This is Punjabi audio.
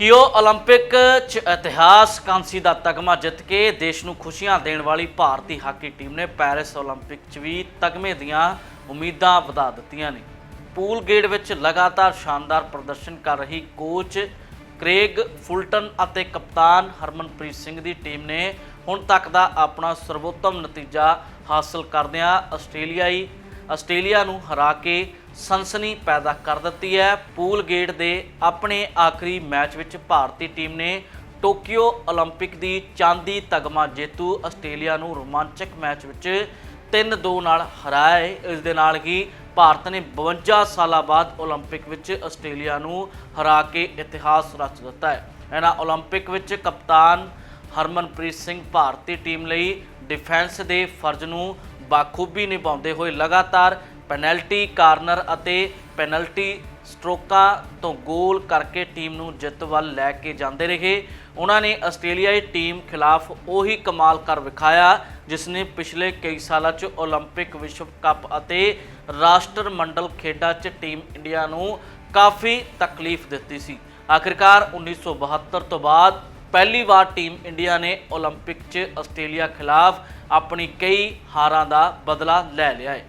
ਕਿ ਉਹ 올림픽 'ਚ ਇਤਿਹਾਸ ਕਾਂਸੀ ਦਾ ਤਗਮਾ ਜਿੱਤ ਕੇ ਦੇਸ਼ ਨੂੰ ਖੁਸ਼ੀਆਂ ਦੇਣ ਵਾਲੀ ਭਾਰਤੀ ਹਾਕੀ ਟੀਮ ਨੇ ਪੈਰਿਸ 올림픽 'ਚ ਵੀ ਤਗਮੇ ਦੀਆਂ ਉਮੀਦਾਂ ਵਧਾ ਦਿੱਤੀਆਂ ਨੇ ਪੂਲ ਗੇਟ ਵਿੱਚ ਲਗਾਤਾਰ ਸ਼ਾਨਦਾਰ ਪ੍ਰਦਰਸ਼ਨ ਕਰ ਰਹੀ ਕੋਚ ਕ੍ਰੇਗ ਫੁਲਟਨ ਅਤੇ ਕਪਤਾਨ ਹਰਮਨਪ੍ਰੀਤ ਸਿੰਘ ਦੀ ਟੀਮ ਨੇ ਹੁਣ ਤੱਕ ਦਾ ਆਪਣਾ ਸਰਵੋਤਮ ਨਤੀਜਾ ਹਾਸਲ ਕਰਦਿਆਂ ਆਸਟ੍ਰੇਲੀਆਈ ਆਸਟ੍ਰੇਲੀਆ ਨੂੰ ਹਰਾ ਕੇ ਸਨਸਨੀ ਪੈਦਾ ਕਰ ਦਿੱਤੀ ਹੈ ਪੂਲ ਗੇਟ ਦੇ ਆਪਣੇ ਆਖਰੀ ਮੈਚ ਵਿੱਚ ਭਾਰਤੀ ਟੀਮ ਨੇ ਟੋਕੀਓ 올림픽 ਦੀ ਚਾਂਦੀ ਤਗਮਾ ਜੇਤੂ ਆਸਟ੍ਰੇਲੀਆ ਨੂੰ ਰੋਮਾਂਚਕ ਮੈਚ ਵਿੱਚ 3-2 ਨਾਲ ਹਰਾਇਆ ਹੈ। ਇਸ ਦੇ ਨਾਲ ਹੀ ਭਾਰਤ ਨੇ 52 ਸਾਲਾਂ ਬਾਅਦ 올림픽 ਵਿੱਚ ਆਸਟ੍ਰੇਲੀਆ ਨੂੰ ਹਰਾ ਕੇ ਇਤਿਹਾਸ ਰਚ ਦਿੱਤਾ ਹੈ ਇਹਨਾਂ 올림픽 ਵਿੱਚ ਕਪਤਾਨ ਹਰਮਨਪ੍ਰੀਤ ਸਿੰਘ ਭਾਰਤੀ ਟੀਮ ਲਈ ਡਿਫੈਂਸ ਦੇ ਫਰਜ਼ ਨੂੰ ਬਾਖੂਬੀ ਨਿਭਾਉਂਦੇ ਹੋਏ ਲਗਾਤਾਰ ਪੈਨਲਟੀ ਕਾਰਨਰ ਅਤੇ ਪੈਨਲਟੀ ਸਟ੍ਰੋਕਾਂ ਤੋਂ ਗੋਲ ਕਰਕੇ ਟੀਮ ਨੂੰ ਜਿੱਤ ਵੱਲ ਲੈ ਕੇ ਜਾਂਦੇ ਰਹੇ ਉਹਨਾਂ ਨੇ ਆਸਟ੍ਰੇਲੀਆਈ ਟੀਮ ਖਿਲਾਫ ਉਹੀ ਕਮਾਲ ਕਰ ਵਿਖਾਇਆ ਜਿਸ ਨੇ ਪਿਛਲੇ ਕਈ ਸਾਲਾਂ 'ਚ 올림픽 ਵਿਸ਼ਵ ਕੱਪ ਅਤੇ ਰਾਸ਼ਟਰ ਮੰਡਲ ਖੇਡਾਂ 'ਚ ਟੀਮ ਇੰਡੀਆ ਨੂੰ ਕਾਫੀ ਤਕਲੀਫ ਦਿੱਤੀ ਸੀ ਆਖਿਰਕਾਰ 1972 ਤੋਂ ਬਾਅਦ ਪਹਿਲੀ ਵਾਰ ਟੀਮ ਇੰਡੀਆ ਨੇ 올림픽 'ਚ ਆਸਟ੍ਰੇਲੀਆ ਖਿਲਾਫ ਆਪਣੀ ਕਈ ਹਾਰਾਂ ਦਾ ਬਦਲਾ ਲੈ ਲਿਆ ਹੈ